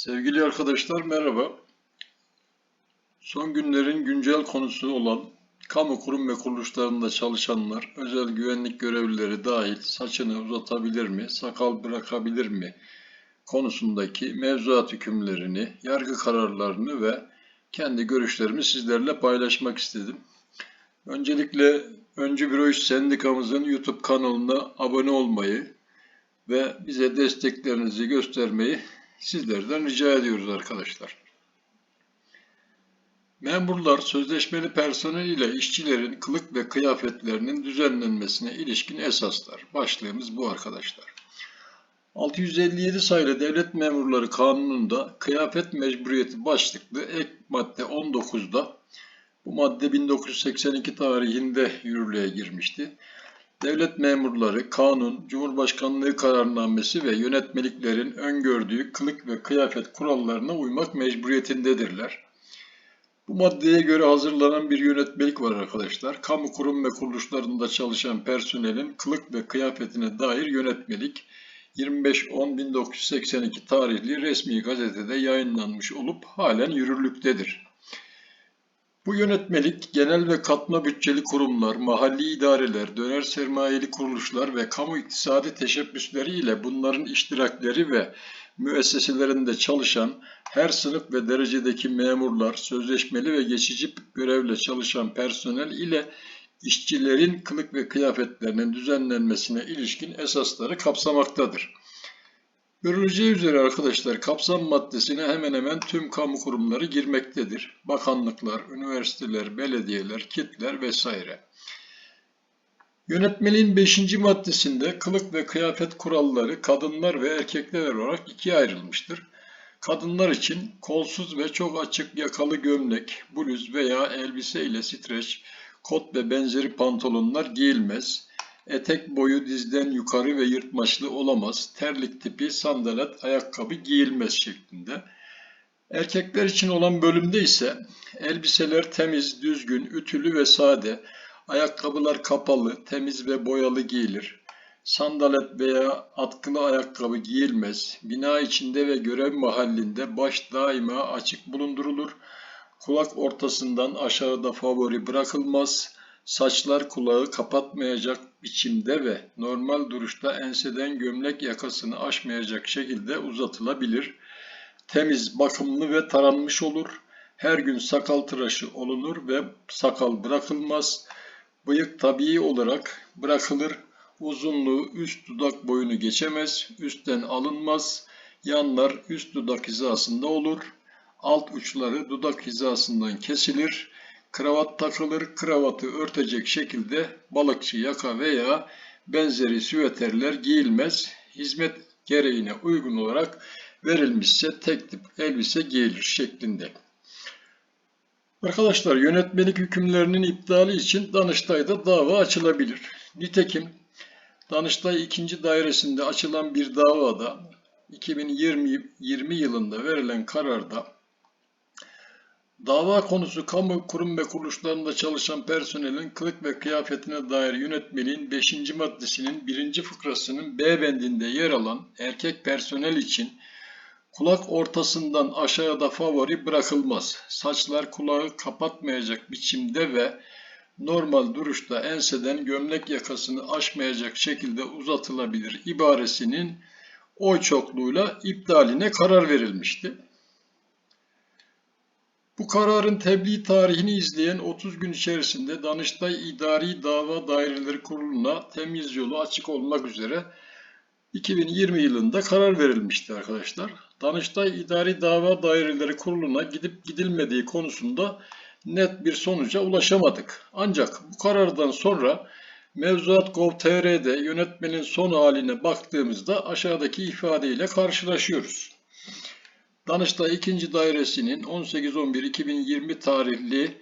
Sevgili arkadaşlar merhaba. Son günlerin güncel konusu olan kamu kurum ve kuruluşlarında çalışanlar, özel güvenlik görevlileri dahil saçını uzatabilir mi, sakal bırakabilir mi konusundaki mevzuat hükümlerini, yargı kararlarını ve kendi görüşlerimi sizlerle paylaşmak istedim. Öncelikle Öncü Büro İş Sendikamızın YouTube kanalına abone olmayı ve bize desteklerinizi göstermeyi sizlerden rica ediyoruz arkadaşlar. Memurlar sözleşmeli personel ile işçilerin kılık ve kıyafetlerinin düzenlenmesine ilişkin esaslar. Başlığımız bu arkadaşlar. 657 sayılı Devlet Memurları Kanunu'nda kıyafet mecburiyeti başlıklı ek madde 19'da bu madde 1982 tarihinde yürürlüğe girmişti. Devlet memurları, kanun, Cumhurbaşkanlığı kararnamesi ve yönetmeliklerin öngördüğü kılık ve kıyafet kurallarına uymak mecburiyetindedirler. Bu maddeye göre hazırlanan bir yönetmelik var arkadaşlar. Kamu kurum ve kuruluşlarında çalışan personelin kılık ve kıyafetine dair yönetmelik 25.10.1982 tarihli resmi gazetede yayınlanmış olup halen yürürlüktedir. Bu yönetmelik genel ve katma bütçeli kurumlar, mahalli idareler, döner sermayeli kuruluşlar ve kamu iktisadi teşebbüsleri ile bunların iştirakleri ve müesseselerinde çalışan her sınıf ve derecedeki memurlar, sözleşmeli ve geçici görevle çalışan personel ile işçilerin kılık ve kıyafetlerinin düzenlenmesine ilişkin esasları kapsamaktadır. Görüleceği üzere arkadaşlar kapsam maddesine hemen hemen tüm kamu kurumları girmektedir. Bakanlıklar, üniversiteler, belediyeler, kitler vesaire. Yönetmeliğin 5. maddesinde kılık ve kıyafet kuralları kadınlar ve erkekler olarak ikiye ayrılmıştır. Kadınlar için kolsuz ve çok açık yakalı gömlek, bluz veya elbise ile streç, kot ve benzeri pantolonlar giyilmez etek boyu dizden yukarı ve yırtmaçlı olamaz, terlik tipi sandalet ayakkabı giyilmez şeklinde. Erkekler için olan bölümde ise elbiseler temiz, düzgün, ütülü ve sade, ayakkabılar kapalı, temiz ve boyalı giyilir. Sandalet veya atkılı ayakkabı giyilmez. Bina içinde ve görev mahallinde baş daima açık bulundurulur. Kulak ortasından aşağıda favori bırakılmaz Saçlar kulağı kapatmayacak biçimde ve normal duruşta enseden gömlek yakasını aşmayacak şekilde uzatılabilir. Temiz, bakımlı ve taranmış olur. Her gün sakal tıraşı olunur ve sakal bırakılmaz. Bıyık tabii olarak bırakılır. Uzunluğu üst dudak boyunu geçemez, üstten alınmaz. Yanlar üst dudak hizasında olur. Alt uçları dudak hizasından kesilir kravat takılır, kravatı örtecek şekilde balıkçı yaka veya benzeri süveterler giyilmez. Hizmet gereğine uygun olarak verilmişse tek tip elbise giyilir şeklinde. Arkadaşlar yönetmelik hükümlerinin iptali için Danıştay'da dava açılabilir. Nitekim Danıştay 2. Dairesinde açılan bir davada 2020 20 yılında verilen kararda Dava konusu kamu kurum ve kuruluşlarında çalışan personelin kılık ve kıyafetine dair yönetmeliğin 5. maddesinin 1. fıkrasının B bendinde yer alan erkek personel için kulak ortasından aşağıda favori bırakılmaz. Saçlar kulağı kapatmayacak biçimde ve normal duruşta enseden gömlek yakasını aşmayacak şekilde uzatılabilir ibaresinin oy çokluğuyla iptaline karar verilmişti. Bu kararın tebliğ tarihini izleyen 30 gün içerisinde Danıştay İdari Dava Daireleri Kurulu'na temiz yolu açık olmak üzere 2020 yılında karar verilmişti arkadaşlar. Danıştay İdari Dava Daireleri Kurulu'na gidip gidilmediği konusunda net bir sonuca ulaşamadık. Ancak bu karardan sonra Mevzuat Gov.tr'de yönetmenin son haline baktığımızda aşağıdaki ifadeyle karşılaşıyoruz. Danıştay 2. Dairesi'nin 18.11.2020 tarihli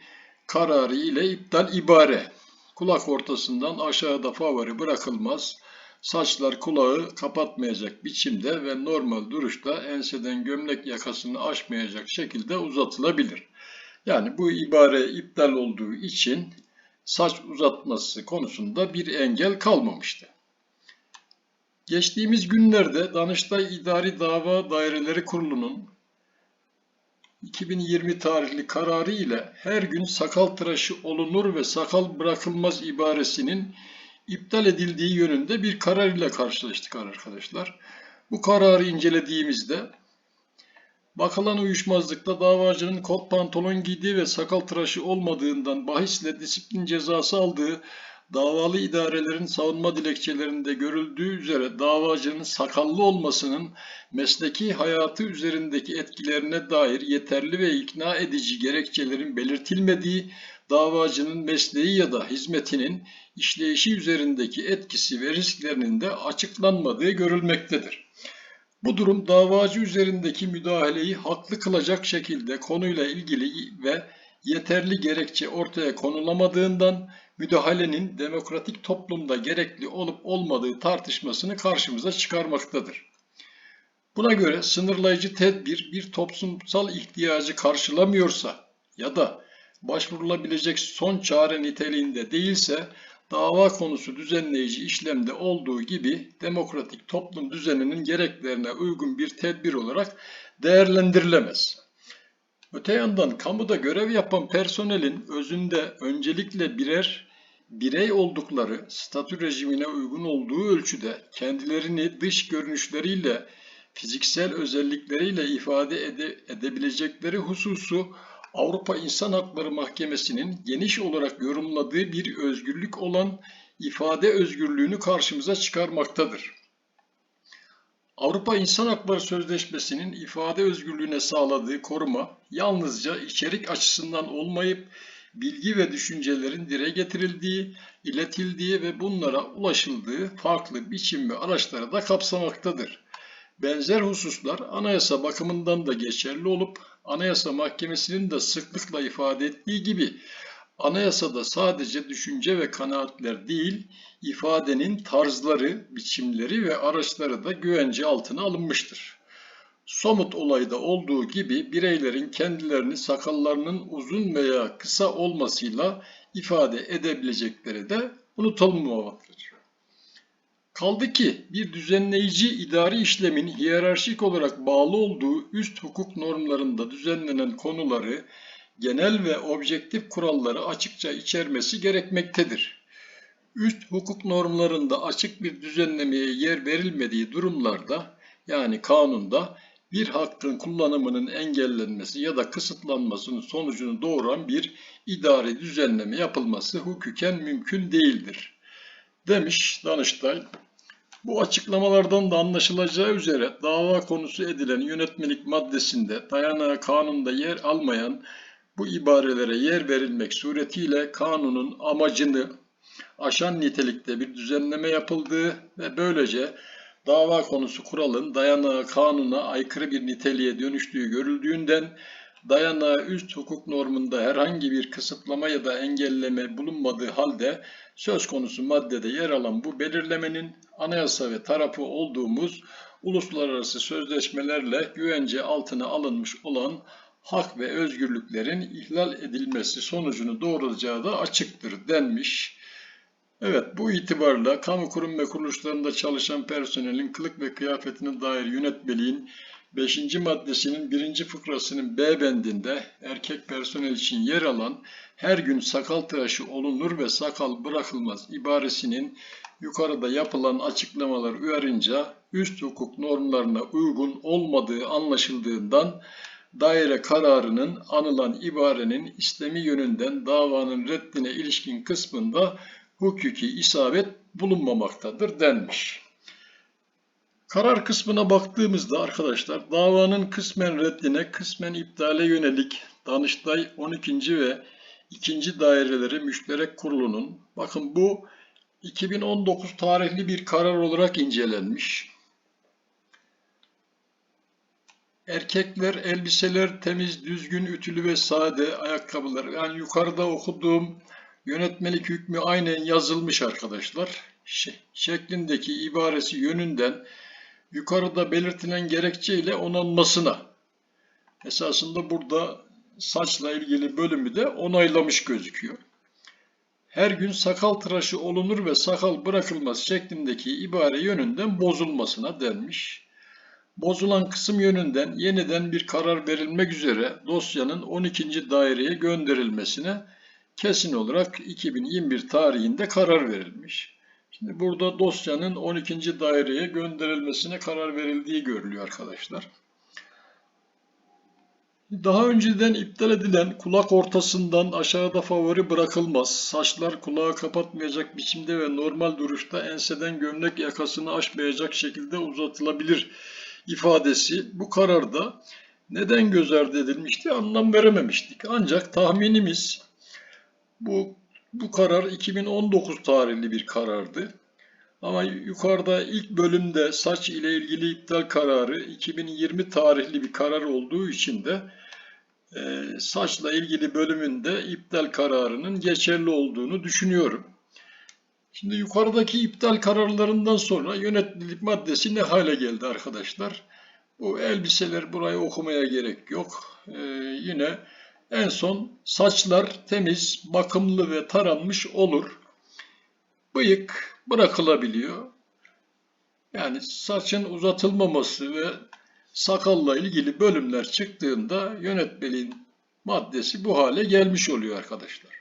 kararı ile iptal ibare. Kulak ortasından aşağıda favori bırakılmaz. Saçlar kulağı kapatmayacak biçimde ve normal duruşta enseden gömlek yakasını aşmayacak şekilde uzatılabilir. Yani bu ibare iptal olduğu için saç uzatması konusunda bir engel kalmamıştı. Geçtiğimiz günlerde Danıştay İdari Dava Daireleri Kurulu'nun 2020 tarihli kararı ile her gün sakal tıraşı olunur ve sakal bırakılmaz ibaresinin iptal edildiği yönünde bir karar ile karşılaştık arkadaşlar. Bu kararı incelediğimizde bakılan uyuşmazlıkta davacının kot pantolon giydiği ve sakal tıraşı olmadığından bahisle disiplin cezası aldığı davalı idarelerin savunma dilekçelerinde görüldüğü üzere davacının sakallı olmasının mesleki hayatı üzerindeki etkilerine dair yeterli ve ikna edici gerekçelerin belirtilmediği, davacının mesleği ya da hizmetinin işleyişi üzerindeki etkisi ve risklerinin de açıklanmadığı görülmektedir. Bu durum davacı üzerindeki müdahaleyi haklı kılacak şekilde konuyla ilgili ve yeterli gerekçe ortaya konulamadığından müdahalenin demokratik toplumda gerekli olup olmadığı tartışmasını karşımıza çıkarmaktadır. Buna göre sınırlayıcı tedbir bir toplumsal ihtiyacı karşılamıyorsa ya da başvurulabilecek son çare niteliğinde değilse dava konusu düzenleyici işlemde olduğu gibi demokratik toplum düzeninin gereklerine uygun bir tedbir olarak değerlendirilemez. Öte yandan kamuda görev yapan personelin özünde öncelikle birer birey oldukları statü rejimine uygun olduğu ölçüde kendilerini dış görünüşleriyle, fiziksel özellikleriyle ifade ede, edebilecekleri hususu Avrupa İnsan Hakları Mahkemesi'nin geniş olarak yorumladığı bir özgürlük olan ifade özgürlüğünü karşımıza çıkarmaktadır. Avrupa İnsan Hakları Sözleşmesi'nin ifade özgürlüğüne sağladığı koruma yalnızca içerik açısından olmayıp bilgi ve düşüncelerin dile getirildiği, iletildiği ve bunlara ulaşıldığı farklı biçim ve araçları da kapsamaktadır. Benzer hususlar anayasa bakımından da geçerli olup Anayasa Mahkemesi'nin de sıklıkla ifade ettiği gibi anayasada sadece düşünce ve kanaatler değil, ifadenin tarzları, biçimleri ve araçları da güvence altına alınmıştır. Somut olayda olduğu gibi bireylerin kendilerini sakallarının uzun veya kısa olmasıyla ifade edebilecekleri de unutulmamalıdır. Kaldı ki bir düzenleyici idari işlemin hiyerarşik olarak bağlı olduğu üst hukuk normlarında düzenlenen konuları genel ve objektif kuralları açıkça içermesi gerekmektedir. Üst hukuk normlarında açık bir düzenlemeye yer verilmediği durumlarda yani kanunda bir hakkın kullanımının engellenmesi ya da kısıtlanmasının sonucunu doğuran bir idari düzenleme yapılması hukuken mümkün değildir. Demiş Danıştay. Bu açıklamalardan da anlaşılacağı üzere dava konusu edilen yönetmelik maddesinde dayanağı kanunda yer almayan bu ibarelere yer verilmek suretiyle kanunun amacını aşan nitelikte bir düzenleme yapıldığı ve böylece dava konusu kuralın dayanağı kanuna aykırı bir niteliğe dönüştüğü görüldüğünden dayanağı üst hukuk normunda herhangi bir kısıtlama ya da engelleme bulunmadığı halde söz konusu maddede yer alan bu belirlemenin anayasa ve tarafı olduğumuz uluslararası sözleşmelerle güvence altına alınmış olan hak ve özgürlüklerin ihlal edilmesi sonucunu doğuracağı da açıktır denmiş. Evet bu itibarla kamu kurum ve kuruluşlarında çalışan personelin kılık ve kıyafetine dair yönetmeliğin 5. maddesinin 1. fıkrasının B bendinde erkek personel için yer alan her gün sakal tıraşı olunur ve sakal bırakılmaz ibaresinin yukarıda yapılan açıklamalar uyarınca üst hukuk normlarına uygun olmadığı anlaşıldığından daire kararının anılan ibarenin istemi yönünden davanın reddine ilişkin kısmında hukuki isabet bulunmamaktadır denmiş. Karar kısmına baktığımızda arkadaşlar davanın kısmen reddine, kısmen iptale yönelik Danıştay 12. ve 2. daireleri müşterek kurulunun bakın bu 2019 tarihli bir karar olarak incelenmiş. Erkekler elbiseler temiz, düzgün, ütülü ve sade ayakkabılar. Yani yukarıda okuduğum yönetmelik hükmü aynen yazılmış arkadaşlar. Şeklindeki ibaresi yönünden yukarıda belirtilen gerekçe ile onanmasına. Esasında burada saçla ilgili bölümü de onaylamış gözüküyor. Her gün sakal tıraşı olunur ve sakal bırakılmaz şeklindeki ibare yönünden bozulmasına denmiş. bozulan kısım yönünden yeniden bir karar verilmek üzere dosyanın 12. daireye gönderilmesine kesin olarak 2021 tarihinde karar verilmiş. Şimdi burada dosyanın 12. daireye gönderilmesine karar verildiği görülüyor arkadaşlar. Daha önceden iptal edilen kulak ortasından aşağıda favori bırakılmaz. Saçlar kulağı kapatmayacak biçimde ve normal duruşta enseden gömlek yakasını aşmayacak şekilde uzatılabilir ifadesi bu kararda neden göz ardı edilmişti anlam verememiştik. Ancak tahminimiz bu bu karar 2019 tarihli bir karardı. Ama yukarıda ilk bölümde saç ile ilgili iptal kararı 2020 tarihli bir karar olduğu için de e, saçla ilgili bölümünde iptal kararının geçerli olduğunu düşünüyorum. Şimdi yukarıdaki iptal kararlarından sonra yönetmelik maddesi ne hale geldi arkadaşlar? Bu elbiseler burayı okumaya gerek yok. E, yine en son saçlar temiz, bakımlı ve taranmış olur. Bıyık bırakılabiliyor. Yani saçın uzatılmaması ve sakalla ilgili bölümler çıktığında yönetmeliğin maddesi bu hale gelmiş oluyor arkadaşlar.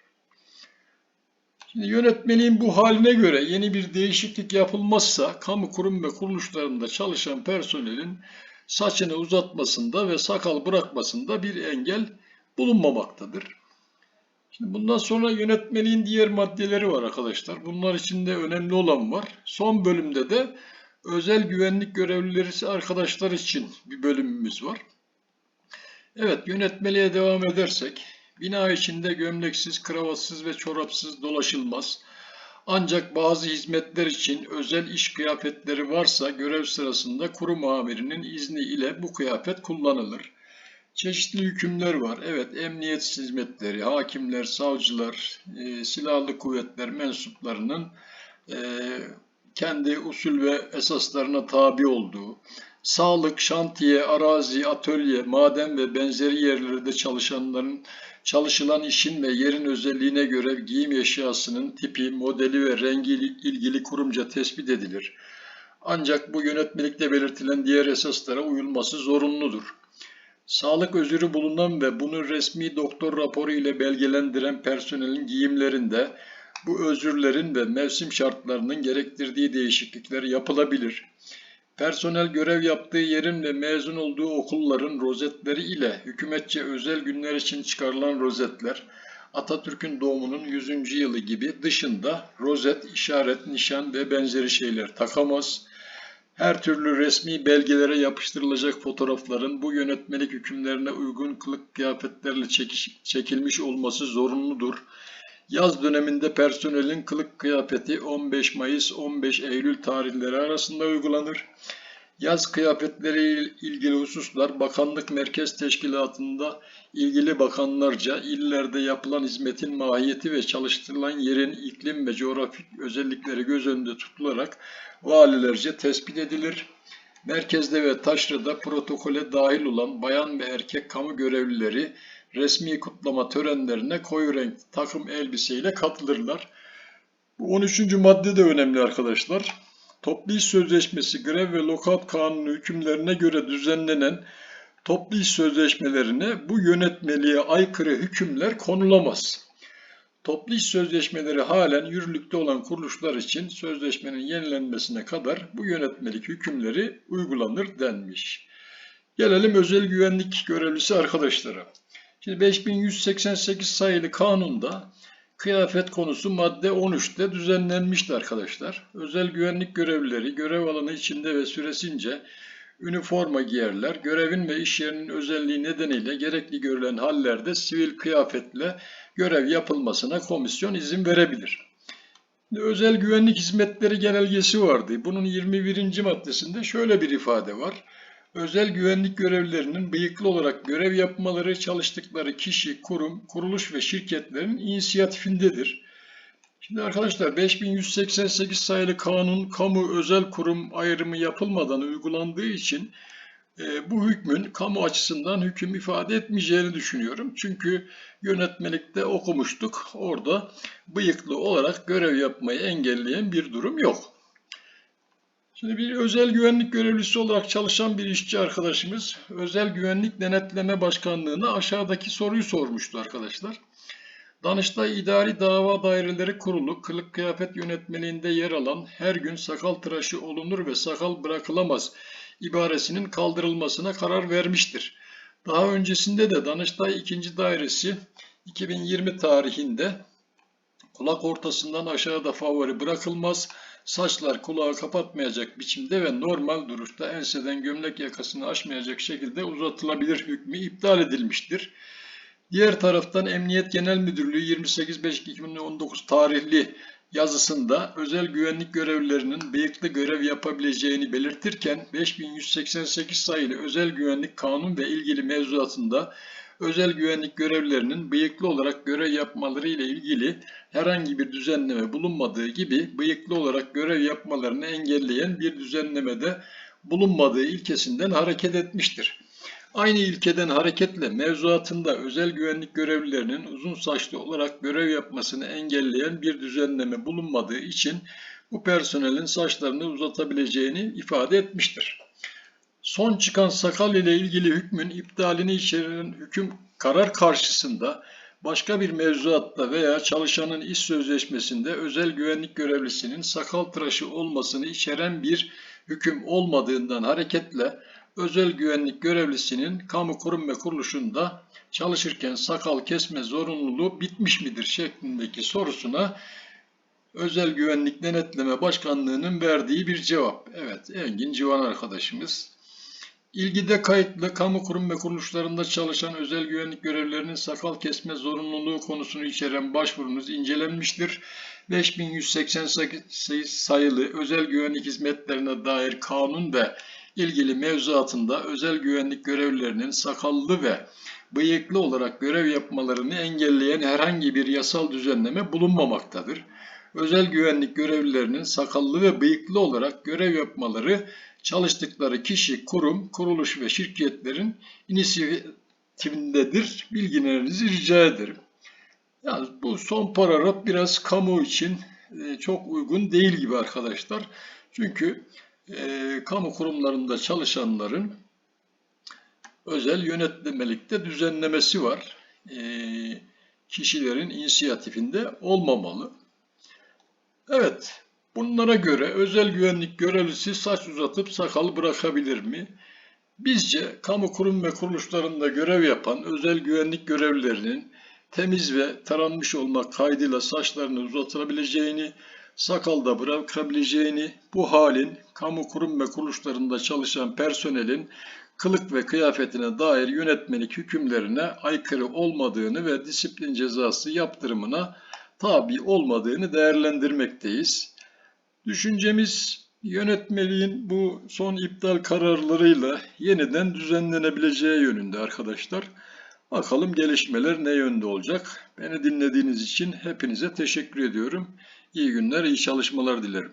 Şimdi yönetmeliğin bu haline göre yeni bir değişiklik yapılmazsa kamu kurum ve kuruluşlarında çalışan personelin saçını uzatmasında ve sakal bırakmasında bir engel bulunmamaktadır. Şimdi bundan sonra yönetmeliğin diğer maddeleri var arkadaşlar. Bunlar içinde önemli olan var. Son bölümde de özel güvenlik görevlileri arkadaşlar için bir bölümümüz var. Evet yönetmeliğe devam edersek bina içinde gömleksiz, kravatsız ve çorapsız dolaşılmaz. Ancak bazı hizmetler için özel iş kıyafetleri varsa görev sırasında kurum amirinin izni ile bu kıyafet kullanılır. Çeşitli hükümler var. Evet, emniyet hizmetleri, hakimler, savcılar, e, silahlı kuvvetler mensuplarının e, kendi usul ve esaslarına tabi olduğu, sağlık, şantiye, arazi, atölye, maden ve benzeri yerlerde çalışanların çalışılan işin ve yerin özelliğine göre giyim eşyasının tipi, modeli ve rengi ilgili kurumca tespit edilir. Ancak bu yönetmelikte belirtilen diğer esaslara uyulması zorunludur. Sağlık özürü bulunan ve bunu resmi doktor raporu ile belgelendiren personelin giyimlerinde bu özürlerin ve mevsim şartlarının gerektirdiği değişiklikler yapılabilir. Personel görev yaptığı yerin ve mezun olduğu okulların rozetleri ile hükümetçe özel günler için çıkarılan rozetler, Atatürk'ün doğumunun 100. yılı gibi dışında rozet, işaret, nişan ve benzeri şeyler takamaz. Her türlü resmi belgelere yapıştırılacak fotoğrafların bu yönetmelik hükümlerine uygun kılık kıyafetlerle çekiş, çekilmiş olması zorunludur. Yaz döneminde personelin kılık kıyafeti 15 Mayıs 15 Eylül tarihleri arasında uygulanır. Yaz kıyafetleri ilgili hususlar Bakanlık Merkez Teşkilatı'nda ilgili bakanlarca illerde yapılan hizmetin mahiyeti ve çalıştırılan yerin iklim ve coğrafik özellikleri göz önünde tutularak valilerce tespit edilir. Merkezde ve taşrada protokole dahil olan bayan ve erkek kamu görevlileri resmi kutlama törenlerine koyu renk takım elbiseyle katılırlar. Bu 13. madde de önemli arkadaşlar. Toplu iş sözleşmesi, grev ve lokat kanunu hükümlerine göre düzenlenen toplu iş sözleşmelerine bu yönetmeliğe aykırı hükümler konulamaz. Toplu iş sözleşmeleri halen yürürlükte olan kuruluşlar için sözleşmenin yenilenmesine kadar bu yönetmelik hükümleri uygulanır denmiş. Gelelim özel güvenlik görevlisi arkadaşlara. Şimdi 5188 sayılı kanunda kıyafet konusu madde 13'te düzenlenmişti arkadaşlar. Özel güvenlik görevlileri görev alanı içinde ve süresince üniforma giyerler. Görevin ve iş yerinin özelliği nedeniyle gerekli görülen hallerde sivil kıyafetle görev yapılmasına komisyon izin verebilir. Özel güvenlik hizmetleri genelgesi vardı. Bunun 21. maddesinde şöyle bir ifade var özel güvenlik görevlilerinin bıyıklı olarak görev yapmaları çalıştıkları kişi, kurum, kuruluş ve şirketlerin inisiyatifindedir. Şimdi arkadaşlar 5188 sayılı kanun kamu özel kurum ayrımı yapılmadan uygulandığı için e, bu hükmün kamu açısından hüküm ifade etmeyeceğini düşünüyorum. Çünkü yönetmelikte okumuştuk. Orada bıyıklı olarak görev yapmayı engelleyen bir durum yok. Şimdi bir özel güvenlik görevlisi olarak çalışan bir işçi arkadaşımız Özel Güvenlik Denetleme Başkanlığı'na aşağıdaki soruyu sormuştu arkadaşlar. Danıştay İdari Dava Daireleri Kurulu kılık kıyafet yönetmeliğinde yer alan her gün sakal tıraşı olunur ve sakal bırakılamaz ibaresinin kaldırılmasına karar vermiştir. Daha öncesinde de Danıştay 2. Dairesi 2020 tarihinde kulak ortasından aşağıda favori bırakılmaz, saçlar kulağı kapatmayacak biçimde ve normal duruşta enseden gömlek yakasını aşmayacak şekilde uzatılabilir hükmü iptal edilmiştir. Diğer taraftan Emniyet Genel Müdürlüğü 28.5.2019 tarihli yazısında özel güvenlik görevlilerinin bıyıklı görev yapabileceğini belirtirken 5188 sayılı özel güvenlik kanun ve ilgili mevzuatında özel güvenlik görevlilerinin bıyıklı olarak görev yapmaları ile ilgili herhangi bir düzenleme bulunmadığı gibi bıyıklı olarak görev yapmalarını engelleyen bir düzenlemede bulunmadığı ilkesinden hareket etmiştir. Aynı ilkeden hareketle mevzuatında özel güvenlik görevlilerinin uzun saçlı olarak görev yapmasını engelleyen bir düzenleme bulunmadığı için bu personelin saçlarını uzatabileceğini ifade etmiştir. Son çıkan sakal ile ilgili hükmün iptalini içeren hüküm karar karşısında başka bir mevzuatta veya çalışanın iş sözleşmesinde özel güvenlik görevlisinin sakal tıraşı olmasını içeren bir hüküm olmadığından hareketle özel güvenlik görevlisinin kamu kurum ve kuruluşunda çalışırken sakal kesme zorunluluğu bitmiş midir şeklindeki sorusuna Özel Güvenlik Denetleme Başkanlığı'nın verdiği bir cevap. Evet, Engin Civan arkadaşımız. İlgide kayıtlı kamu kurum ve kuruluşlarında çalışan özel güvenlik görevlilerinin sakal kesme zorunluluğu konusunu içeren başvurunuz incelenmiştir. 5188 sayılı özel güvenlik hizmetlerine dair kanun ve ilgili mevzuatında özel güvenlik görevlilerinin sakallı ve bıyıklı olarak görev yapmalarını engelleyen herhangi bir yasal düzenleme bulunmamaktadır. Özel güvenlik görevlilerinin sakallı ve bıyıklı olarak görev yapmaları çalıştıkları kişi, kurum, kuruluş ve şirketlerin inisiyatifindedir. Bilgilerinizi rica ederim. Yani bu son paragraf biraz kamu için e, çok uygun değil gibi arkadaşlar. Çünkü e, kamu kurumlarında çalışanların özel yönetmelikte düzenlemesi var. E, kişilerin inisiyatifinde olmamalı. Evet, bunlara göre özel güvenlik görevlisi saç uzatıp sakal bırakabilir mi? Bizce kamu kurum ve kuruluşlarında görev yapan özel güvenlik görevlilerinin temiz ve taranmış olmak kaydıyla saçlarını uzatabileceğini, sakalda bırakabileceğini, bu halin kamu kurum ve kuruluşlarında çalışan personelin kılık ve kıyafetine dair yönetmelik hükümlerine aykırı olmadığını ve disiplin cezası yaptırımına tabi olmadığını değerlendirmekteyiz. Düşüncemiz yönetmeliğin bu son iptal kararlarıyla yeniden düzenlenebileceği yönünde arkadaşlar. Bakalım gelişmeler ne yönde olacak? Beni dinlediğiniz için hepinize teşekkür ediyorum. İyi günler, iyi çalışmalar dilerim.